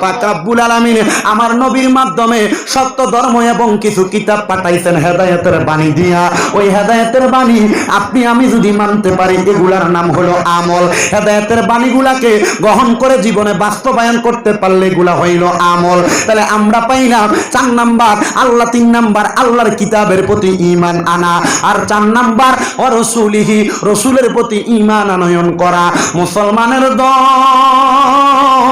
পাক আলামিন আমার নবীর মাধ্যমে সত্য ধর্ম এবং কিছু কিতাব পাঠাইছেন হেদায়েতের বাণী দিয়া। ওই হেদায়েতের বাণী আপনি, আমি যদি মানতে পারি, এগুলার নাম হলো আমল। হেদায়েতের বাণীগুলাকে গ্রহণ করে জীবনে বাস্তবায়ন করতে পারলে হইল আমল। তাহলে আমরা পাইলাম চার নাম্বার, আল্লাহ তিন নাম্বার, আল্লাহর কিতাবের প্রতি ঈমান আনা। আর চার নাম্বার ও রসুলিহি রসুলের প্রতি ঈমান আনয়ন করা। মুসলমানের দল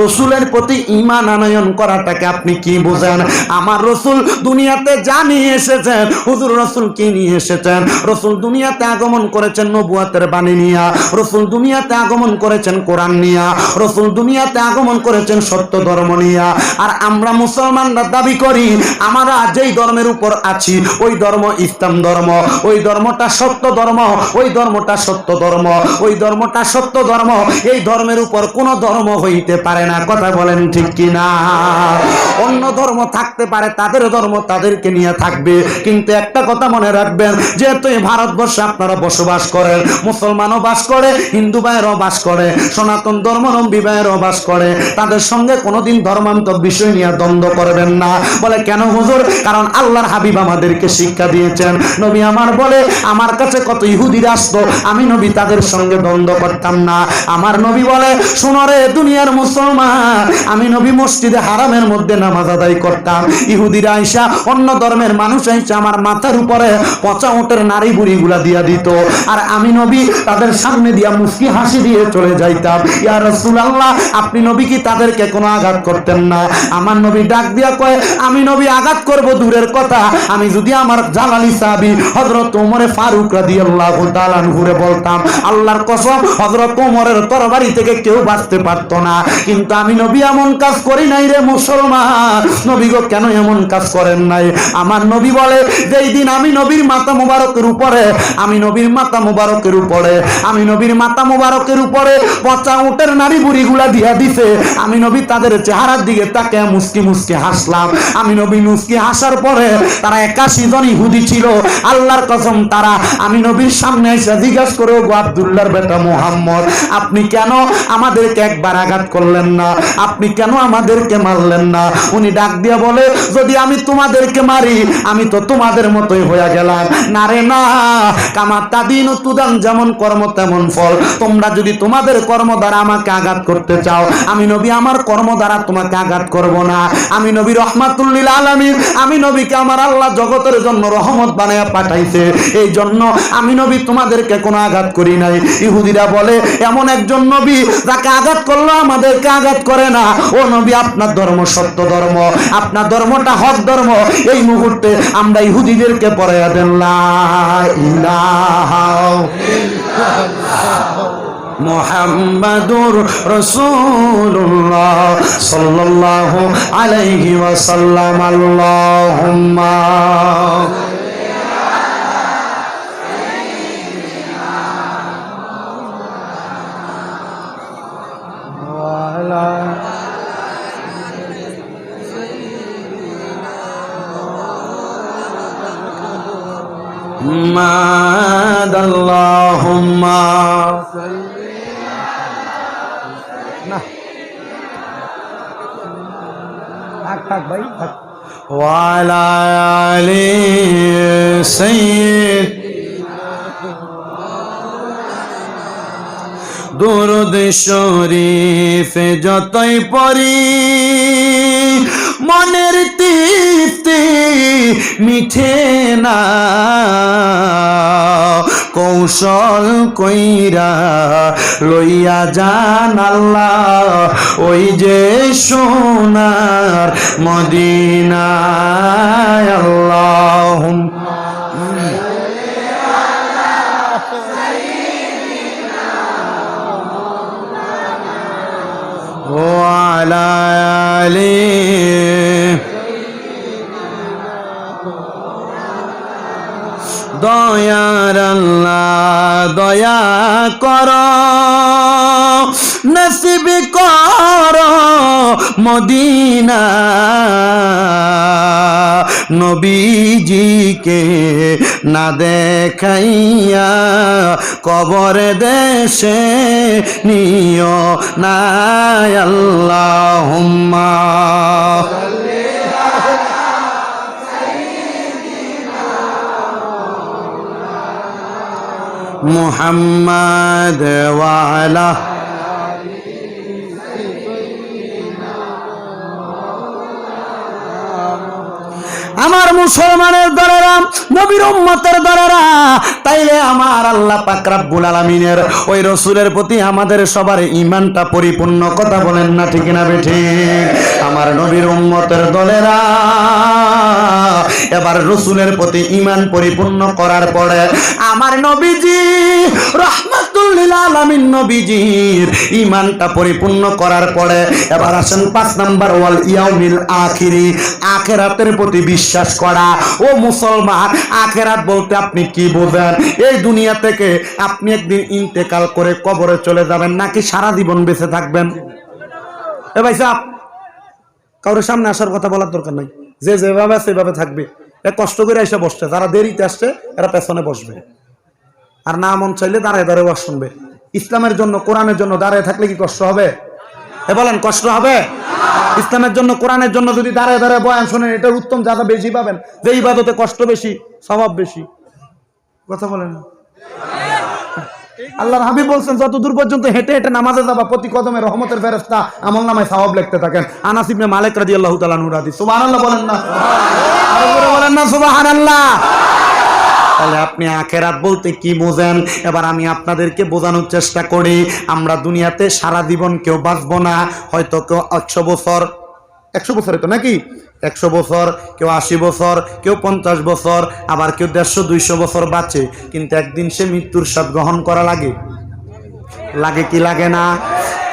রসুলের প্রতি ইমান আনয়ন করাটাকে আপনি কি বোঝেন? আমার রসুল দুনিয়াতে জানিয়ে এসেছেন, হুজুর রসুল কি নিয়ে এসেছেন? রসুল দুনিয়াতে আগমন করেছেন নবুয়াতের বাণী নিয়া। রসুল দুনিয়াতে আগমন করেছেন কোরআন নিয়া। রসুল দুনিয়াতে আগমন করেছেন সত্য ধর্ম নিয়া। আর আমরা মুসলমানরা দাবি করি, আমরা যেই ধর্মের উপর আছি, ওই ধর্ম ইসলাম ধর্ম। ওই ধর্মটা সত্য ধর্ম, ওই ধর্মটা সত্য ধর্ম। ওই ধর্মটা সত্য ধর্ম, এই ধর্মের উপর কোন ধর্ম হইতে পারে না, কথা বলেন ঠিক কি না অন্য ধর্ম থাকতে পারে, তাদের ধর্ম তাদেরকে নিয়ে থাকবে। কিন্তু একটা কথা মনে রাখবেন, যেহেতু এই ভারতবর্ষে আপনারা বসবাস করেন, মুসলমানও বাস করে, হিন্দু ভাইয়েরও বাস করে, সনাতন ধর্মলম্বী ভাইয়েরও বাস করে, তাদের সঙ্গে কোনোদিন ধর্মান্তর বিষয় নিয়ে দ্বন্দ্ব করবেন না। বলে কেন হুজুর? কারণ আল্লাহর হাবিব আমাদেরকে শিক্ষা দিয়েছেন। নবী আমার বলে, আমার কাছে কত ইহুদিরা আসতো, আমি নবী তাদের সঙ্গে দ্বন্দ্ব করতাম না। আমার নবী বলে, শুনো দুনিয়ার মুসলমান। আমি নবী মসজিদে হারামের মধ্যে নামাজ আদায় করতাম। ইহুদিরা আইসা, অন্য ধর্মের মানুষ আইসা আমার মাথার উপরে পচা ওটের নারী বুড়ি গুলা দিয়া দিত। আর আমি নবী তাদের সামনে দিয়া মুস্কি হাসি দিয়ে চলে যাইতাম। ইয়া রাসূলুল্লাহ, আপনি নবী কি তাদেরকে কোনো আঘাত করতেন না? আমার নবী ডাক দিয়া কয়, আমি নবী আঘাত করব দূরের কথা। আমি যদি আমার জালালি সাহাবী হযরত ওমরে ফারুক রাদিয়াল্লাহু তাআলা ঘুরে বলতাম, আল্লাহর কসম, হযরত ওমরের তরবারি থেকে কেউ বাঁচতে পারতো না। কিন্তু আমি নবী এমন কাজ করি নাই রে মুসলমান। নবী গো, কেন এমন কাজ করেন নাই? আমার নবী বলে, যেই দিন আমি নবীর মাথা মুবারকের উপরে, আমি নবীর মাথা মুবারকের উপরে, আমি নবীর মাথা মুবারকের উপরে পচা উটের নারী বুড়িগুলা দিয়া দিছে। আমি নবী তাদের চেহারার দিকে তাকে মুসকি মুসকি হাসলাম। আমি নবী মুসকি হাসার পরে তারা একাশি জন ইহুদি ছিল। আল্লাহর কসম তারা, আমি নবীর সামনে এসে জিজ্ঞাসা করে গো আব্দুল্লাহর বেটা মোহাম্মদ, আপনি কেন আমাদেরকে একবার আঘাত করলেন না। আপনি কেন আমাদেরকে মারলেন না? উনি ডাক দিয়ে বলে, যদি আমি তোমাদেরকে মারি, আমি তো তোমাদের মতোই হয়ে গেলাম। না রে, না। কামার তাদিন তুদান যেমন কর্ম, তেমন ফল। তোমরা যদি তোমাদের কর্ম দ্বারা আমাকে আঘাত করতে চাও, আমি নবী, আমার কর্ম দ্বারা তোমাকে আঘাত করব না। আমি নবী রহমাতুল্লিল আলামিন, আমি নবীকে আমার আল্লাহ জগতের জন্য রহমত বানায়া পাঠাইছে। এই জন্য আমি নবী তোমাদেরকে কোনো আঘাত করি নাই। ইহুদিরা বলে, এমন একজন নবী যাকে আঘাত করল আমাদেরকে আঘাত করে না। ও নবী, আপনার ধর্ম সত্য ধর্ম, আপনার ধর্মটা হক ধর্ম। এই মুহূর্তে আমরা ইহুদিদেরকে পড়াইয়া দেন মোহাম্মদুর রসুল্লাহ সাল্লাল্লাহু আলাইহি ওয়াসাল্লাম। আল্লাহুম্মা মাদ আল্লাহুম্মা থাক থাক ভাই থাক وعلى آل سيد দুরুদ শরীফ যতই পড়ি মনের তৃপ্তি মিঠে না কুশল কইরা লইয়া যান আল্লাহ। ওই যে সোনার মদিনায় আল্লাহ ও আলা। দয়া দয়া কর। নসিব কর মদিনা। নবীজিকে না দেখাইয়া কবর দেশে নিও না আল্লাহ মুহাম্মদ ওয়ালা আমার মুসলমানের দলেরা নবীর উম্মতের দলেরা তাইলে আমার আল্লাহ পাক রাব্বুল আলামিনের ওই রসুলের প্রতি আমাদের সবার ইমানটা পরিপূর্ণ কথা বলেন না ঠিক না বেঠি? আমার নবীর উম্মতের দলেরা, এবার রসুলের প্রতি ইমান পরিপূর্ণ করার পরে আমার নবীজি রহমাতুল্লিল আলামিন নবীজির ইমানটা পরিপূর্ণ করার পরে এবার আসেন পাঁচ নাম্বার ওয়াল ইয়াউমিল আখিরি। প্রতি বিশ্বাস করা। ও মুসলমান বলতে আপনি কি বোঝেন? এই দুনিয়া থেকে আপনি একদিন ইন্তেকাল করে কবরে চলে যাবেন নাকি সারা জীবন বেঁচে থাকবেন? এ ভাই কারোর সামনে আসার কথা বলার দরকার নাই। যে যেভাবে সেভাবে থাকবে। এ কষ্ট করে এসে বসছে। যারা দেরিতে আসছে, এরা পেছনে বসবে। আর না মন চাইলে দাঁড়ায় দাঁড়ায় শুনবে। ইসলামের জন্য, কোরআনের জন্য দাঁড়ায় থাকলে কি কষ্ট হবে? এ বলেন, কষ্ট হবে? ইসলামের জন্য, কোরআনের জন্য যদি দাঁড়ায় দাঁড়ায় বয়ান শোনেন, এটার উত্তম যাদা বেশি পাবেন। যে ইবাদতে কষ্ট বেশি, স্বভাব বেশি। কথা বলেন। আল্লাহর হাবিব বলছেন, যত দূর পর্যন্ত হেঁটে হেঁটে নামাজে যাবা, প্রতি কদমে রহমতের ফেরেস্তা আমল নামায় সওয়াব লিখতে থাকেন। আনাস মালিক রাদিয়াল্লাহু তাআলা নূর হাদিস। সুবহানাল্লাহ বলেন না। বলেন না, সুবহানাল্লাহ। তাহলে আপনি আখেরাত বলতে কি বোঝেন? এবার আমি আপনাদেরকে বোঝানোর চেষ্টা করি। আমরা দুনিয়াতে সারা জীবন কেউ বাঁচবো না, হয়তো কেউ একশো বছর, একশো বছরে তো নাকি? একশো বছর, কেউ আশি বছর, কেউ পঞ্চাশ বছর, আবার কেউ দেড়শো, দুইশো বছর বাঁচে। কিন্তু একদিন সে মৃত্যুর স্বাদ গ্রহণ করা লাগে। লাগে কি লাগে না?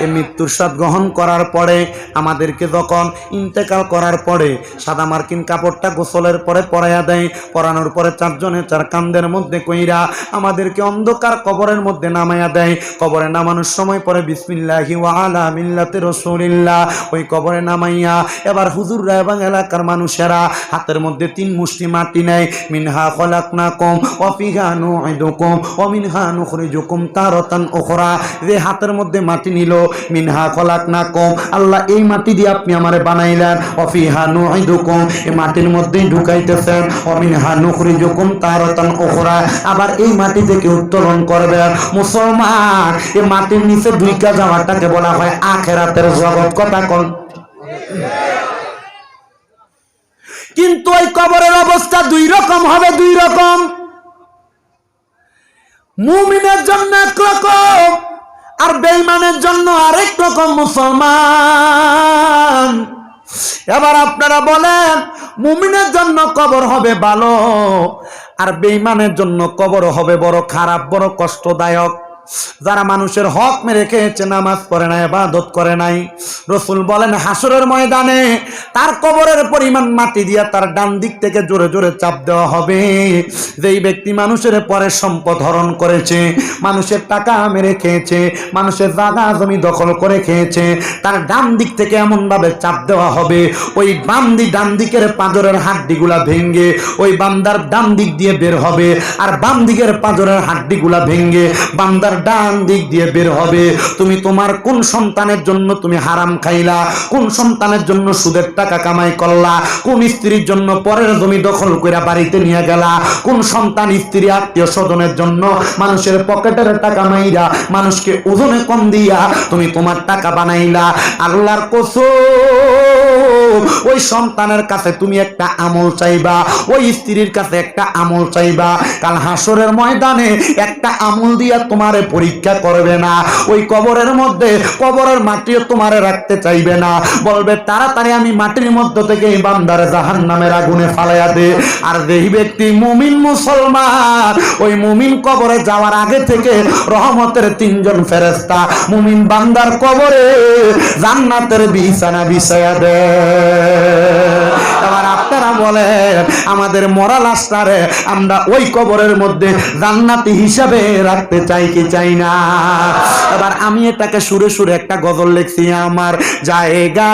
এই মৃত্যুর স্বাদ গ্রহণ করার পরে আমাদেরকে যখন ইন্তেকাল করার পরে সাদা মার্কিন কাপড়টা গোসলের পরে পরাইয়া দেয়, পরানোর পরে চারজনে চার কান্দের মধ্যে কইরা আমাদেরকে অন্ধকার কবরের মধ্যে নামাইয়া দেয়। কবরে নামানোর সময় পরে বিসমিল্লাহি ওয়া আলা মিল্লাতে রসুলিল্লাহ, ওই কবরে নামাইয়া এবার হুজুররা এবং এলাকার মানুষেরা হাতের মধ্যে তিন মুষ্টি মাটি নেয়। মিনহা খলাকনাকুম ওয়া ফিহা নুইদুকুম, ওয়া মিনহা নুখরিজুকুম তারাতান ওখরা যে হাতের মধ্যে মাটি নিল মিনহা খলাকনাকুম। আল্লাহ, এই মাটি দিয়ে আপনি আমারে বানাইলেন। ওয়া ফিহা নুইদুকুম এই মাটির মধ্যেই ঢুকাইতেছেন। ওয়া মিনহা নুখরিজুকুম তারাতান উখরা। আবার এই মাটি থেকে উত্তোলন করবেন। মুসলমান এই মাটির নিচে দুইকা যাওয়াটাকে বলা হয় আখেরাতের জগৎ। কথা কোন। কিন্তু ওই কবরের অবস্থা দুই রকম হবে, দুই রকম। মুমিনের জন্য এক রকম। আর বেইমানের জন্য আরেক রকম মুসলমান। এবার আপনারা বলেন, মুমিনের জন্য কবর হবে ভালো, আর বেইমানের জন্য কবর হবে বড় খারাপ, বড় কষ্টদায়ক। যারা মানুষের হক মেরে খেয়েছে, নামাজ পড়ে নাই আবাদত করে নাই, রসুল বলেন হাসরের ময়দানে তার কবরের পরিমাণ মাটি দিয়া তার ডান দিক থেকে জোরে জোরে চাপ দেওয়া হবে। যেই ব্যক্তি মানুষের পরে সম্পদ হরণ করেছে, মানুষের টাকা মেরে খেয়েছে, মানুষের জায়গা জমি দখল করে খেয়েছে, তার ডান দিক থেকে এমন ভাবে চাপ দেওয়া হবে। ওই বাম ডান দিকের পাঁজরের হাড্ডিগুলা ভেঙ্গে, ওই বান্দার ডান দিক দিয়ে বের হবে, আর বাম দিকের পাঁজরের হাড্ডিগুলা ভেঙ্গে, বান্দার ডান দিক দিয়ে বের হবে। তুমি তোমার কোন সন্তানের জন্য তুমি হারাম খাইলা? কোন সন্তানের জন্য সুদের টাকা কামাই করলা? কোন স্ত্রীর জন্য পরের জমি দখল করে বাড়িতে নিয়ে গেলা? কোন সন্তান স্ত্রী আত্মীয় স্বজনের জন্য মানুষের পকেটের টাকা মাইরা মানুষকে ওজনে কম দিয়া তুমি তোমার টাকা বানাইলা? আল্লাহর কসম। ওই সন্তানের কাছে তুমি একটা আমল চাইবা, ওই স্ত্রীর কাছে একটা আমল চাইবা। কাল হাসরের ময়দানে একটা আমল দিয়া তোমারে পরীক্ষা করবে না। ওই কবরের মধ্যে, কবরের মাটিও তোমারে রাখতে চাইবে না। বলবে, তাড়াতাড়ি আমি মাটির মধ্য থেকে এই বান্দারে জাহান নামের আগুনে ফালাইয়া দে। আর যেই ব্যক্তি মুমিন মুসলমান, ওই মুমিন কবরে যাওয়ার আগে থেকে রহমতের তিনজন ফেরেস্তা মুমিন বান্দার কবরে জান্নাতের বিছানা বিছায়া দে এবার আপনারা বলে আমাদের মরা লাশটারে আমরা ওই কবরের মধ্যে জান্নাতি হিসাবে রাখতে চাই কি চাই না? এবার আমি এটাকে সুরে সুরে একটা গজল লিখছি, আমার জায়গা